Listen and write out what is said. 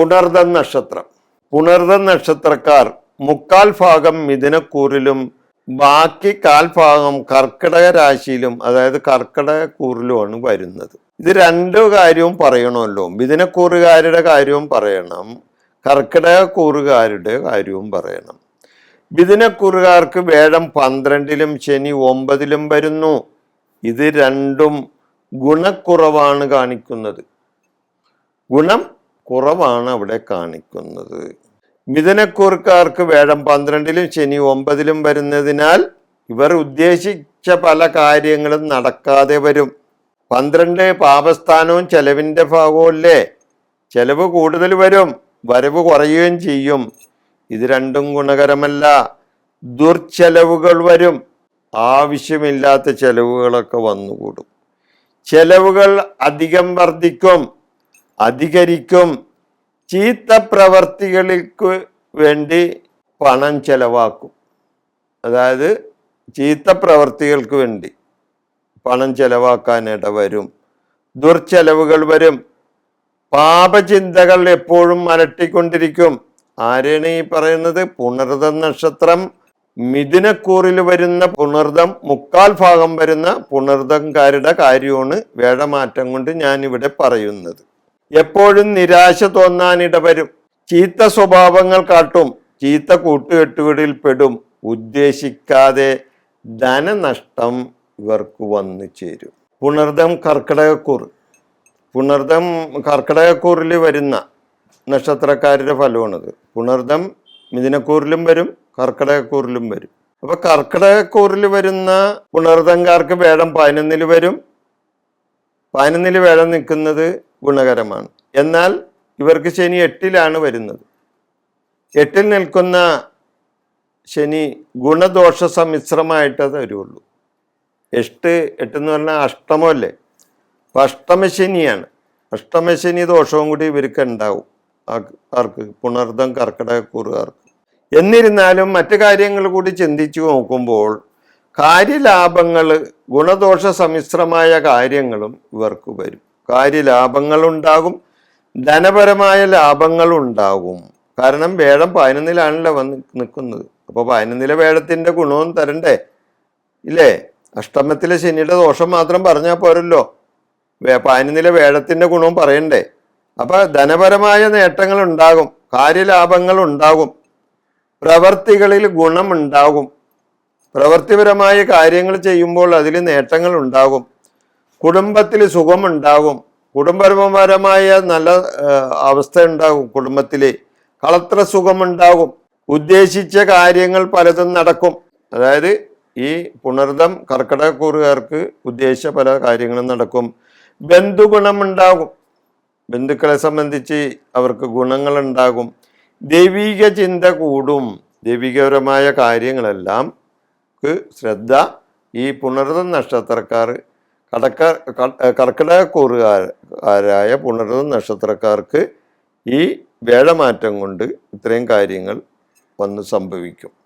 പുണർദം നക്ഷത്രം. പുണർദ നക്ഷത്രക്കാർ മുക്കാൽ ഭാഗം മിഥുനക്കൂറിലും ബാക്കി കാൽഭാഗം കർക്കിടക രാശിയിലും അതായത് കർക്കിടക കൂറിലുമാണ് വരുന്നത്. ഇത് രണ്ടു കാര്യവും പറയണമല്ലോ. മിഥുനക്കൂറുകാരുടെ കാര്യവും പറയണം. കർക്കിടക കൂറുകാരുടെ കാര്യവും പറയണം. മിഥുനക്കൂറുകാർക്ക് വേഴം പന്ത്രണ്ടിലും ശനി ഒമ്പതിലും വരുന്നു. ഇത് രണ്ടും ഗുണക്കുറവാണ് കാണിക്കുന്നത്. ഗുണം കുറവാണ് അവിടെ കാണിക്കുന്നത്. മിഥുനക്കൂർക്കാർക്ക് വേഴം പന്ത്രണ്ടിലും ശനി ഒമ്പതിലും വരുന്നതിനാൽ ഇവർ ഉദ്ദേശിച്ച പല കാര്യങ്ങളും നടക്കാതെ വരും. പന്ത്രണ്ട് പാപസ്ഥാനവും ചെലവിന്റെ ഭാഗമല്ലേ ചെലവ് കൂടുതൽ വരും വരവ് കുറയുകയും ചെയ്യും. ഇത് രണ്ടും ഗുണകരമല്ല. ദുർച്ചെലവുകൾ വരും. ആവശ്യമില്ലാത്ത ചെലവുകളൊക്കെ വന്നുകൂടും. ചെലവുകൾ അധികം വർദ്ധിക്കും. അധികരിക്കും ചീത്ത പ്രവർത്തികൾക്ക് വേണ്ടി പണം ചെലവാക്കും. അതായത് ചീത്ത പ്രവർത്തികൾക്ക് വേണ്ടി പണം ചെലവാക്കാൻ ഇടവരും. ദുർച്ചെലവുകൾ വരും. പാപചിന്തകൾ എപ്പോഴും അലട്ടിക്കൊണ്ടിരിക്കും. ആരെയാണ് ഈ പറയുന്നത്? പുണർദം നക്ഷത്രം. മിഥുനക്കൂറിൽ വരുന്ന പുണർദം മുക്കാൽ ഭാഗം വരുന്ന പുണർദംകാരുടെ കാര്യമാണ് വേടമാറ്റം കൊണ്ട് ഞാനിവിടെ പറയുന്നത്. എപ്പോഴും നിരാശ തോന്നാനിട വരും ചീത്ത സ്വഭാവങ്ങൾ കാട്ടും. ചീത്ത കൂട്ടുകെട്ടുകളിൽ പെടും. ഉദ്ദേശിക്കാതെ ധനനഷ്ടം ഇവർക്ക് വന്നു ചേരും. പുണർദം കർക്കിടകക്കൂർ. പുണർദം കർക്കിടകക്കൂറിൽ വരുന്ന നക്ഷത്രക്കാരുടെ ഫലമാണിത്. പുണർദം മിഥുനക്കൂറിലും വരും കർക്കിടകക്കൂറിലും വരും. അപ്പൊ കർക്കിടകക്കൂറിൽ വരുന്ന പുണർദംകാർക്ക് വേടം പതിനൊന്നിൽ വരും. പതിനൊന്നിൽ വേടം നിൽക്കുന്നത് ഗുണകരമാണ്. എന്നാൽ ഇവർക്ക് ശനി എട്ടിലാണ് വരുന്നത്. എട്ടിൽ നിൽക്കുന്ന ശനി ഗുണദോഷ സമ്മിശ്രമായിട്ടേ വരുള്ളൂ. എട്ട് എട്ടെന്ന് പറഞ്ഞാൽ അഷ്ടമല്ലേ അപ്പം അഷ്ടമശനിയാണ് അഷ്ടമശനി ദോഷവും കൂടി ഇവർക്ക് ഉണ്ടാവും. ആർക്ക്? പുണർദം കർക്കിടകക്കൂറുകാർക്ക് എന്നിരുന്നാലും മറ്റു കാര്യങ്ങൾ കൂടി ചിന്തിച്ചു നോക്കുമ്പോൾ കാര്യലാഭങ്ങൾ ഗുണദോഷ സമ്മിശ്രമായ കാര്യങ്ങളും ഇവർക്ക് വരും. കാര്യലാഭങ്ങളുണ്ടാകും. ധനപരമായ ലാഭങ്ങൾ ഉണ്ടാകും കാരണം വേഴം പതിനൊന്നിലാണല്ലോ വന്ന് നിൽക്കുന്നത് അപ്പോൾ പതിനൊന്നിലെ വേഴത്തിന്റെ ഗുണവും തരണ്ടേ? ഇല്ലേ? അഷ്ടമത്തിലെ ശനിയുടെ ദോഷം മാത്രം പറഞ്ഞാൽ പോരല്ലോ. പതിനൊന്നിലെ വേഴത്തിന്റെ ഗുണവും പറയണ്ടേ? അപ്പോൾ ധനപരമായ നേട്ടങ്ങൾ ഉണ്ടാകും കാര്യലാഭങ്ങൾ ഉണ്ടാകും പ്രവർത്തികളിൽ ഗുണമുണ്ടാകും. പ്രവൃത്തിപരമായ കാര്യങ്ങൾ ചെയ്യുമ്പോൾ അതിൽ നേട്ടങ്ങൾ ഉണ്ടാകും കുടുംബത്തിൽ സുഖമുണ്ടാകും. കുടുംബപരമായ നല്ല അവസ്ഥ ഉണ്ടാകും കുടുംബത്തിൽ കളത്ര സുഖമുണ്ടാകും. ഉദ്ദേശിച്ച കാര്യങ്ങൾ പലതും നടക്കും. അതായത് ഈ പുണർദം കർക്കിടകക്കൂറുകാർക്ക് ഉദ്ദേശിച്ച പല കാര്യങ്ങളും നടക്കും. ബന്ധുഗുണമുണ്ടാകും ബന്ധുക്കളെ സംബന്ധിച്ച് അവർക്ക് ഗുണങ്ങളുണ്ടാകും. ദൈവിക ചിന്ത കൂടും. ദൈവികപരമായ കാര്യങ്ങളെല്ലാം ശ്രദ്ധ ഈ പുണർദം നക്ഷത്രക്കാർ കടക്ക കർക്കിടകക്കൂറുകാരായ പുണർദം നക്ഷത്രക്കാർക്ക് ഈ വേഴമാറ്റം കൊണ്ട് ഇത്രയും കാര്യങ്ങൾ വന്ന് സംഭവിക്കും.